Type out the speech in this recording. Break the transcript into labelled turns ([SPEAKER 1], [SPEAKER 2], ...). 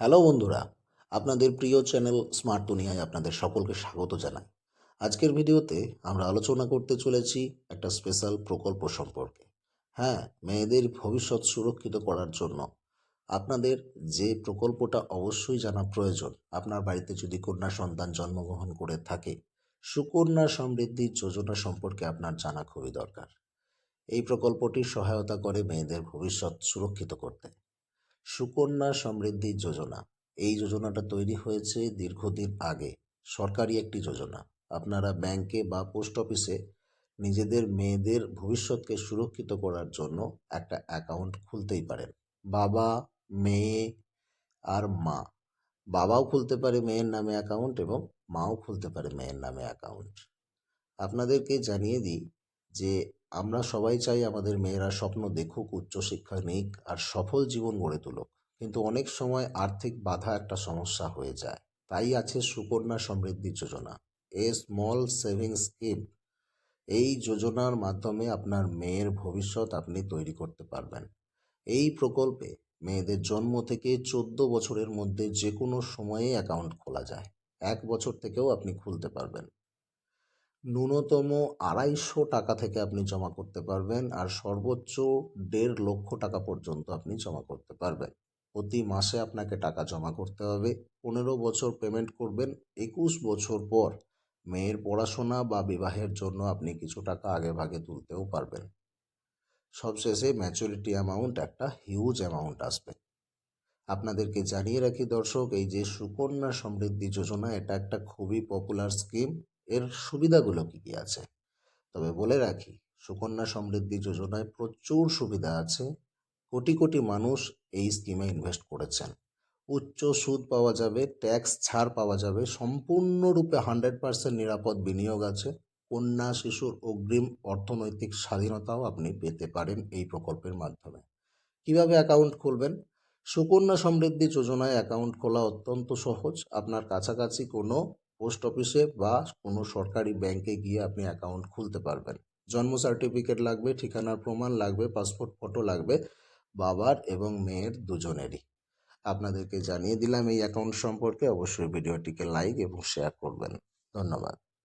[SPEAKER 1] Hello বন্ধুরা, আপনাদের প্রিয় চ্যানেল স্মার্ট দুনিয়ায় আপনাদের সকলকে স্বাগত জানাই। আজকের ভিডিওতে আমরা আলোচনা করতে চলেছি একটা স্পেশাল প্রকল্প সম্পর্কে। হ্যাঁ মেয়েদের ভবিষ্যৎ সুরক্ষিত করার জন্য। আপনাদের যে প্রকল্পটা অবশ্যই জানা প্রয়োজন। আপনার বাড়িতে যদি কন্যা সন্তান জন্মগ্রহণ করে থাকে, সুকন্যা সমৃদ্ধি যোজনা সম্পর্কে আপনার জানা খুবই দরকার। এই প্রকল্পটি সহায়তা করে মেয়েদের ভবিষ্যৎ সুরক্ষিত করতে। সুকন্যা সমৃদ্ধি যোজনা। এই যোজনাটা তৈরি হয়েছে দীর্ঘদিন আগে। সরকারি একটি যোজনা। আপনারা ব্যাংকে বা পোস্ট অফিসে নিজেদের মেয়েদের ভবিষ্যৎকে সুরক্ষিত করার জন্য একটা অ্যাকাউন্ট খুলতেই পারেন। বাবা, মেয়ে আর মা। বাবাও খুলতে পারে মেয়ের নামে অ্যাকাউন্ট এবং মাও খুলতে পারে মেয়ের নামে অ্যাকাউন্ট। আপনাদেরকে জানিয়ে দিই যে আমরা সবাই চাই আমাদের মেয়েরা স্বপ্ন দেখুক উচ্চশিক্ষা নিক আর সফল জীবন গড়ে তুলুক। কিন্তু অনেক সময় আর্থিক বাধা একটা সমস্যা হয়ে যায়। তাই আছে Sukanya Samriddhi Yojana. A small saving scheme. এই যোজনার মাধ্যমে আপনার মেয়ের ভবিষ্যৎ আপনি তৈরি করতে পারবেন। এই প্রকল্পে মেয়েদের জন্ম থেকে চোদ্দ বছরের মধ্যে যে কোনো সময়ে অ্যাকাউন্ট খোলা যায়। এক বছর থেকেও আপনি খুলতে পারবেন। ন্যূনতম আড়াইশো টাকা থেকে আপনি জমা করতে পারবেন আর সর্বোচ্চ দেড় লক্ষ টাকা পর্যন্ত আপনি জমা করতে পারবেন। প্রতি মাসে আপনাকে টাকা জমা করতে হবে। পনেরো বছর পেমেন্ট করবেন। একুশ বছর পর মেয়ের পড়াশোনা বা বিবাহের জন্য আপনি কিছু টাকা আগে ভাগে তুলতেও পারবেন। সবশেষে ম্যাচুরিটি অ্যামাউন্ট একটা হিউজ অ্যামাউন্ট আসবে। আপনাদেরকে জানিয়ে রাখি দর্শক, এই যে সুকন্যা সমৃদ্ধি যোজনা, এটা একটা খুবই পপুলার স্কিম এর সুবিধাগুলো কী কী আছে? তবে বলে রাখি, সুকন্যা সমৃদ্ধি যোজনায় প্রচুর সুবিধা আছে। কোটি কোটি মানুষ এই স্কিমে ইনভেস্ট করেছেন। উচ্চ সুদ পাওয়া যাবে ট্যাক্স ছাড় পাওয়া যাবে, সম্পূর্ণরূপে হান্ড্রেড পার্সেন্ট নিরাপদ বিনিয়োগ আছে। কন্যা শিশুর অগ্রিম অর্থনৈতিক স্বাধীনতাও আপনি পেতে পারেন এই প্রকল্পের মাধ্যমে। কীভাবে অ্যাকাউন্ট খুলবেন? সুকন্যা সমৃদ্ধি যোজনায় অ্যাকাউন্ট খোলা অত্যন্ত সহজ। আপনার কাছাকাছি কোনো পোস্ট অফিসে বা কোনো সরকারি ব্যাংকে গিয়ে আপনি অ্যাকাউন্ট খুলতে পারবেন। জন্ম সার্টিফিকেট লাগবে, ঠিকানার প্রমাণ লাগবে, পাসপোর্ট, ফটো লাগবে, বাবার এবং মেয়ের দুজনেরই। আপনাদেরকে জানিয়ে দিলাম এই অ্যাকাউন্ট সম্পর্কে। অবশ্যই ভিডিওটিকে লাইক এবং শেয়ার করবেন। ধন্যবাদ।